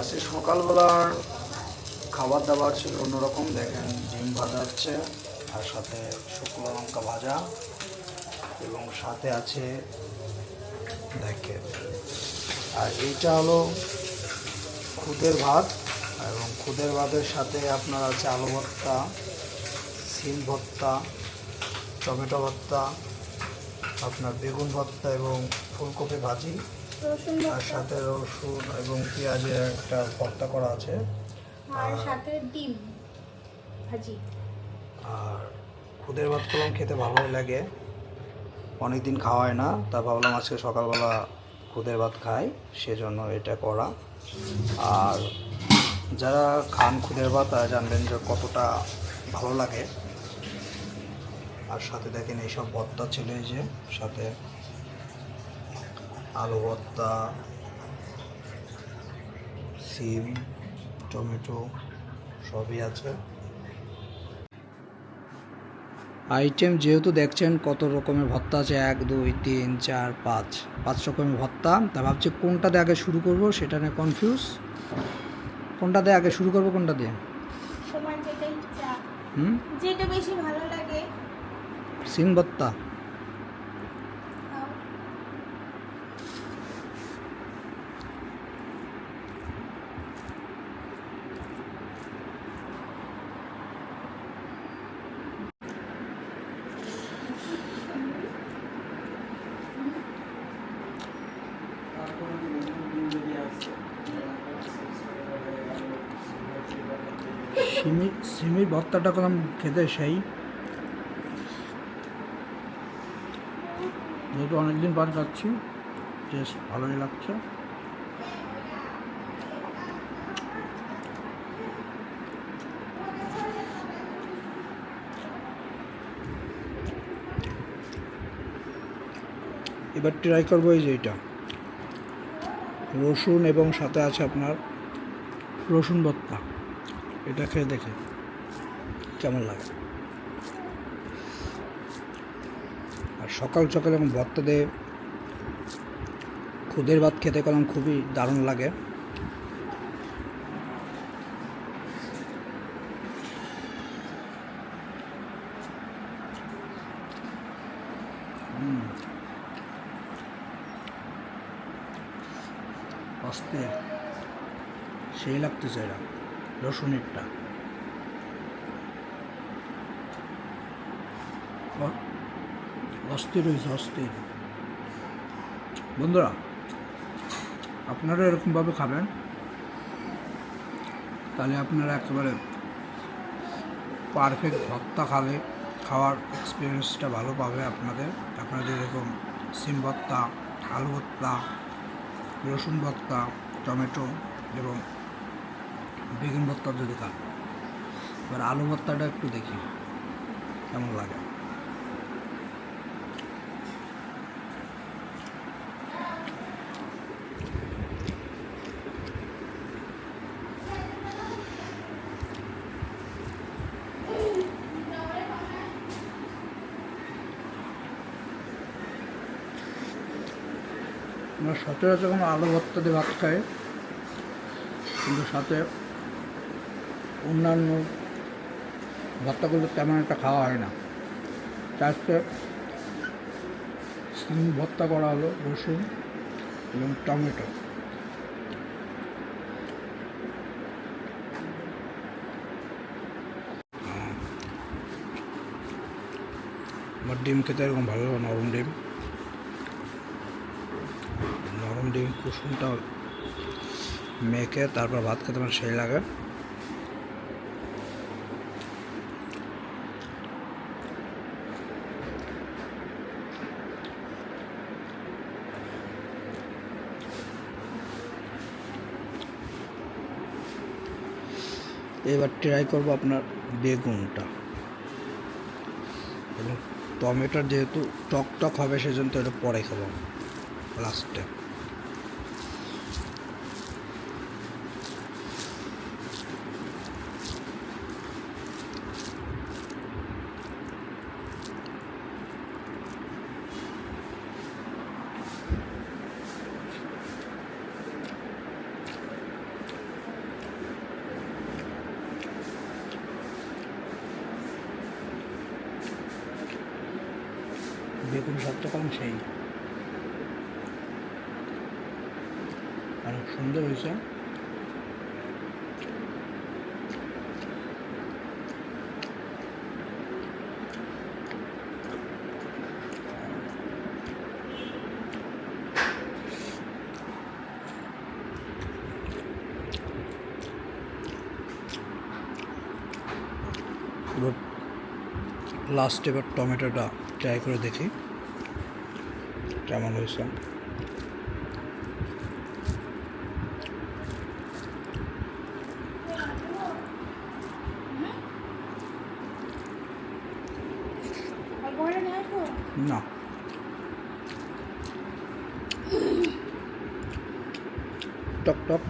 আজকে সকালবেলার খাবার দাবার ছিল অন্যরকম, দেখেন ডিম ভাজা হচ্ছে আর সাথে শুকনো লঙ্কা ভাজা এবং সাথে আছে, দেখেন। আর এইটা হলো খুদের ভাত এবং খুদের ভাতের সাথে আপনার আছে আলু ভর্তা, সিম ভর্তা, টমেটো ভর্তা, আপনার বেগুন ভর্তা এবং ফুলকপি ভাজি। আর সাথে রসুন এবং পেঁয়াজের একটা ভর্তা করা আছে। আর সাথে ডিম ভাজি। আর খুদের ভাত কলম খেতে ভালোই লাগে। অনেক দিন খাওয়া হয় না তা ভাবলাম আজকে সকালবেলা খুদের ভাত খাই সেজন্য এটা করা। আর যারা খান খুদের ভাত তারা জানবেন যে কতটা ভালো লাগে। আর সাথে দেখেন এইসব ভর্তা ছিল এই যে সাথে আলু ভর্তা সিম টমেটো সবই আছে। আইটেম যেহেতু দেখছেন কত রকমের ভর্তা আছে এক দুই তিন চার পাঁচ। পাঁচ রকমের ভর্তা। তা ভাবছি কোনটা দিয়ে আগে শুরু করব সেটা নিয়ে কনফিউজ কোনটা দিয়ে আগে শুরু করব কোনটা দিয়ে? সময় যেটা ইচ্ছা হুম? যেটা বেশি ভালো লাগে। সিম ভর্তা। সিমি, সিমির ভর্তাটা করলাম খেতে সেই। যেহেতু অনেকদিন পর খাচ্ছি, বেশ ভালোই লাগছে। এবার ট্রাই করব এই যে এটা। রসুন এবং সাথে আছে আপনার রসুন ভর্তা। এটা খেয়ে দেখে কেমন লাগে। আর সকাল সকাল এবং ভর্তা দিয়ে খুদের ভাত খেতে কলম খুবই দারুণ লাগে। সেই লাগতেছে এটা রসুনেরটা। অস্থির হয়েছে, অস্থির। বন্ধুরা, আপনারা এরকমভাবে খাবেন, তাহলে আপনারা একেবারে পারফেক্ট ভত্তা খালে খাওয়ার এক্সপিরিয়েন্সটা ভালো পাবে আপনাদের। আপনারা যেরকম সিম ভত্তা আলু ভত্তা রসুন ভত্তা টমেটো এবং বেগুন ভর্তা যদি খান। এবার আলু ভর্তাটা একটু দেখি, কেমন লাগে। আমরা সচরাচর কোনো আলু ভর্তা দিয়ে ভাত খাই, কিন্তু সাথে অন্যান্য ভর্তাগুলো তেমন একটা খাওয়া হয় না। চারটে সিম ভর্তা করা হলো, রসুন এবং টমেটো। আমার ডিম খেতে এরকম ভালো লাগে নরম ডিম। নরম ডিম কুসুমটা মেখে তারপর ভাত খেতে আমার সেই লাগে। এবার ট্রাই করব আপনার বেগুনটা। এবং টমেটোর যেহেতু টক টক হবে, সেজন্য তো এটা পরে খাব লাস্টে বেগুন স্বাদটা কম সেই। অনেক সুন্দর হয়েছে। লাস্ট এবার টমেটোটা ট্রাই করে দেখি কেমন হয়েছে। না। টক টক।